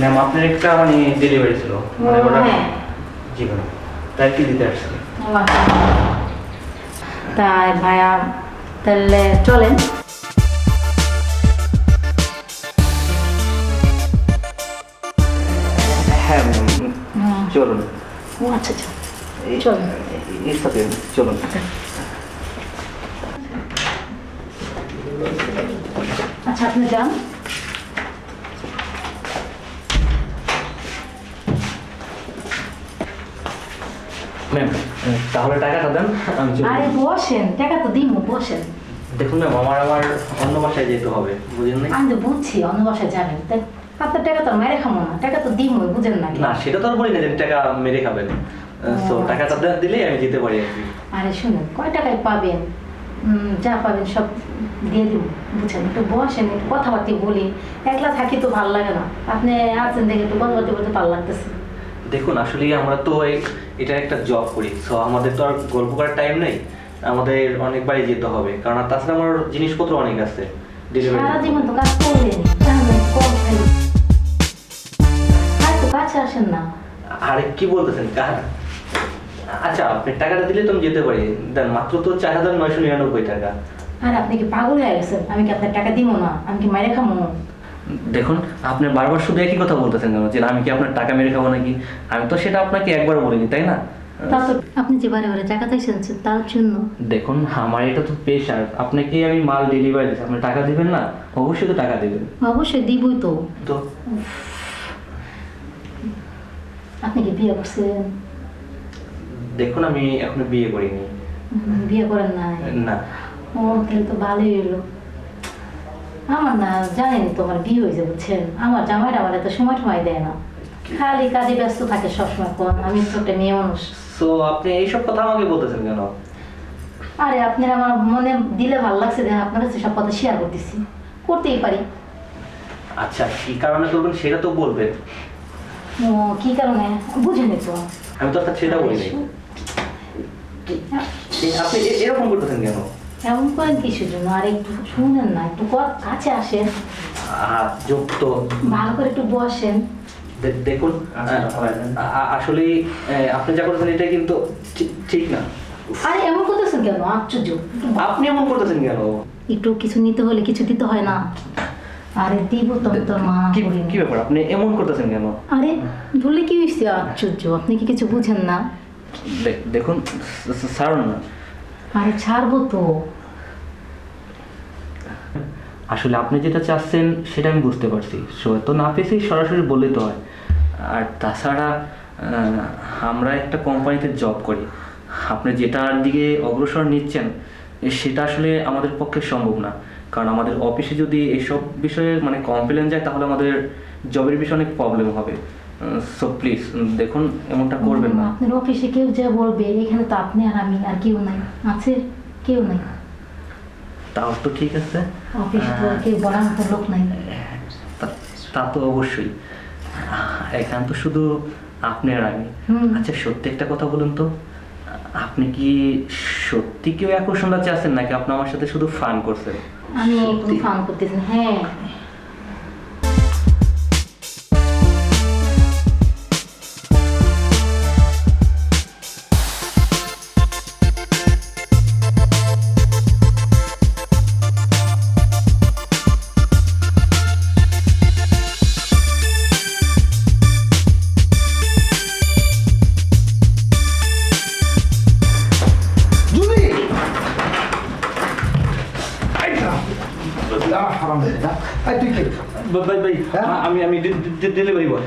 Ma'am আপনার একটা মানে ডেলিভারি ছিল। মানে ওটা হ্যাঁ। জি ম্যাম তাই কি দিতে আসছি? ও আচ্ছা। তাই ভাইয়া তাহলে চলেন। হ্যাঁ চলুন। ও আচ্ছা আচ্ছা। চলুন। চলুন। আচ্ছা আপনি যান। ম্যাম তাহলে টাকাটা দেন আমি চলে আরে। বসেন টাকা তো দিমু বসেন। দেখুন ম্যাম আমার আমার অন্য বাসায় যেতে হবে বুঝলেন না আমি তো বুঝছি অন্য বাসায় যাবেন। তাই আপনার টাকা তো মেরে খামো না টাকা তো দিমু বুঝেন না না সেটা তো আর বলি না যে টাকা মেরে খাবেন। তো ও, টাকাটা দে- দিলেই আমি যেতে পারি আর আরে শুনুন কয় টাকায় পাবেন? যা পাবেন সব দিয়ে দিব বুঝছেন একটু বসেন একটু কথাবার্তা বলি। একলা থাকি তো ভালো লাগে না। আপনি আছেন দেখে একটু কথাবার্তা বলতে ভালো লাগতেছে। দেখুন আসলে আমরা তো এটা একটা জব করি। সো আমাদের তো আর গল্প করার টাইম নেই। আমাদের অনেক বাড়ি যেতে হবে। কারণ তাছাড়া আমার জিনিসপত্র অনেক আছে। সারা জীবন তো কাজ আর তো কাছে আসেন না। আরে কি বলতেছেন? কা- আচ্ছা আপনি টাকাটা দিলে তো আমি যেতে পারি। দেন মাত্র তো চার হাজার নয়শো নিরানব্বই টাকা। আর আপনি কি পাগল হয়ে গেছেন? আমি কি আপনার টাকা দিব না? আমি কি মাইরে খামো? দেখুন আপনি বারবার শুধু একই কথা বলতেছেন কেন? যে আমি কি আপনার টাকা মেরে খাব নাকি? আমি তো সেটা আপনাকে একবার বলিনি তাই না? আপনি যে বারে বারে টাকা চাইছেন তার জন্য। দেখুন আমার এটা তো পেশার আপনাকে আমি মাল ডেলিভারি দিচ্ছি আপনি টাকা দিবেন না? অবশ্যই তো টাকা দিবেন। অবশ্যই দিবই তো। তো? আপনি কি বিয়ে করছেন? দেখুন আমি এখনও বিয়ে করিনি। বিয়ে করেন না না। ও তাহলে তো ভালোই হলো। আমার না জানেনি তো আমার বিয়ে হয়েছে বুঝছেন? আমার জামাইটা আমার এত সময় সময় দেয় না। খালি কাজে ব্যস্ত থাকে সবসময় কোন আমি তো একটা মেয়ে মানুষ। তো আপনি এইসব কথা আমাকে বলতেছেন কেন? আরে আপনার আমার মনে দিলে ভালো লাগছে যে আপনার কাছে সব কথা শেয়ার করতেছি। করতেই পারি। আচ্ছা কি কারণে করবেন সেটা তো বলবেন। ও কি কারণে? বুঝেনি তো আমি তো সেটা বলিনি আপনি এরকম করতেছেন কেন? এমন করেন কিসের জন্য আর একটু শুনেন না একটু কাছে আসেন। যুক্ত। ভালো করে একটু বসেন। দেখুন আচ্ছা, আসলে আপনি যা এটা কিন্তু ঠিক- না। আরে এমন করতেছেন কেন? আশ্চর্য। আপনি এমন করতেছেন কেন? একটু কিছু নিতে হলে কিছু দিতে হয় না। আরে দিব তো মা কি ব্যাপার? আপনি এমন করতেছেন কেন? আরে ধরলে কি হয়েছে আশ্চর্য আপনি কি কিছু বুঝেন না? দেখুন ছাড়ুন না। আরে ছাড়বো তো। আসলে আপনি যেটা চাচ্ছেন, সেটা আমি বুঝতে পারছি। তো না পেয়েছি সরাসরি বললে তো হয়। আর তাছাড়া আমরা একটা কোম্পানিতে জব করি। আপনি যেটার দিকে অগ্রসর নিচ্ছেন সেটা আসলে আমাদের পক্ষে সম্ভব না। কারণ আমাদের অফিসে যদি এইসব বিষয়ে মানে কমপ্লেন যায়, তাহলে আমাদের জবের বিষয়ে অনেক প্রবলেম হবে। সো প্লিজ দেখুন এমনটা করবেন না। আপনার অফিসে কেউ যা বলবে এখানে তো আপনি আর আমি আর কেউ নাই। আছে? কেউ নাই? তাও তো ঠিক আছে। অফিসে তো কেউ বলার মতো লোক নাই। তা- তা অবশ্যই। এখান তো শুধু আপনি আর আমি। আচ্ছা সত্যি একটা কথা বলুন তো। আপনি কি সত্যি কেউ আকর্ষণটা চাচ্ছেন নাকি আপনি আমার সাথে শুধু ফান করছেন? আমি একটু ফান করতেছি হ্যাঁ। আহ, হারামজাদা। এই তুই কে ভাই ভাই হ্যাঁ? আমি আমি ডেলিভারি বয়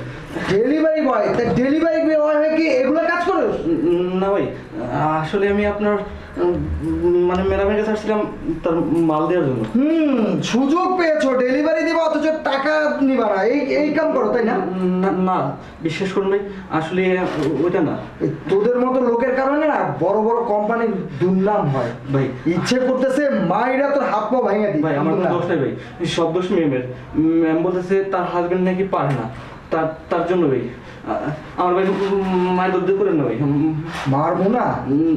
ডেলিভারি বয় তা ডেলিভারি বয় হয়ে কি এগুলো কাজ করো? না ভাই আসলে আমি আপনার মানে ম্যাডামের কাছে আসছিলাম তার মাল দেওয়ার জন্য। হুম সুযোগ পেয়েছ ডেলিভারি দিবা অথচ টাকা নিবা না। এই এই কাম করো তাই না? না বিশ্বাস করুন ভাই আসলে ওইটা না। তোদের মতো লোকের কারণে না বড় বড় কোম্পানির দুর্নাম হয়। ভাই। ইচ্ছে করতেছে মাইরা তোর হাত পা ভেঙে দিই ভাই আমার দোষ নেই ভাই সব দোষ ম্যামের। ম্যাম বলতেছে তার হাজবেন্ড নাকি পারে না। তার তার জন্য ভাই। আমার ভাই মায়ের দর্দ করেন না ভাই। মারবো না?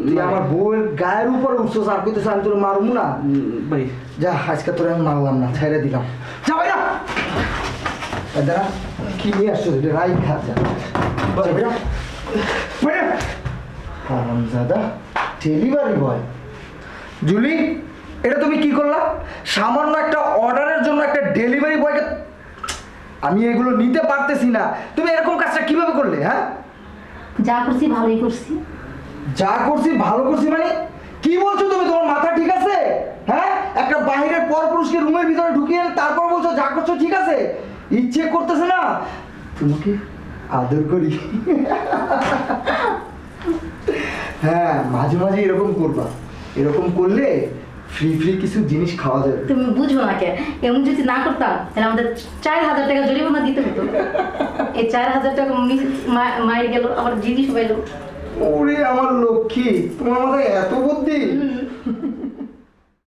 তুই আমার বউয়ের গায়ের উপর উঠছো আর কইতেছ আমি তোর মারবো না? ভাই। যা আজকে তোর আমি মারলাম না ছেড়ে দিলাম। যা ভাই না দাদা কি নিয়ে আসছো এটা রাই খা যা। দাদা ডেলিভারি বয় জুলি এটা তুমি কি করলা? সামান্য একটা অর্ডারের জন্য একটা ডেলিভারি বয়কে আমি এগুলো নিতে পারতেছি না। তুমি এরকম কাজটা কীভাবে করলে হ্যাঁ? যা করছি ভালোই করছি। যা করছি ভালো করছি মানে? কি বলছো তুমি? তোমার মাথা ঠিক আছে? হ্যাঁ? একটা বাহিরের পরপুরুষকে রুমের ভিতরে ঢুকিয়ে তারপর বলছো যা করছ ঠিক আছে? ইচ্ছে করতেছে না? তোমাকে আদর করি। হ্যাঁ মাঝে মাঝে এরকম করবা। এরকম করলে ফ্রি ফ্রি কিছু জিনিস খাওয়া যাবে। তুমি বুঝো না কে এমন যদি না করতাম তাহলে আমাদের চার হাজার টাকা জরিমানা দিতে হতো। এই চার হাজার টাকা মায়ের গেল আমার জিনিস পাইলো। ওরে আমার লক্ষ্মী তোমার মাথায় এত বুদ্ধি।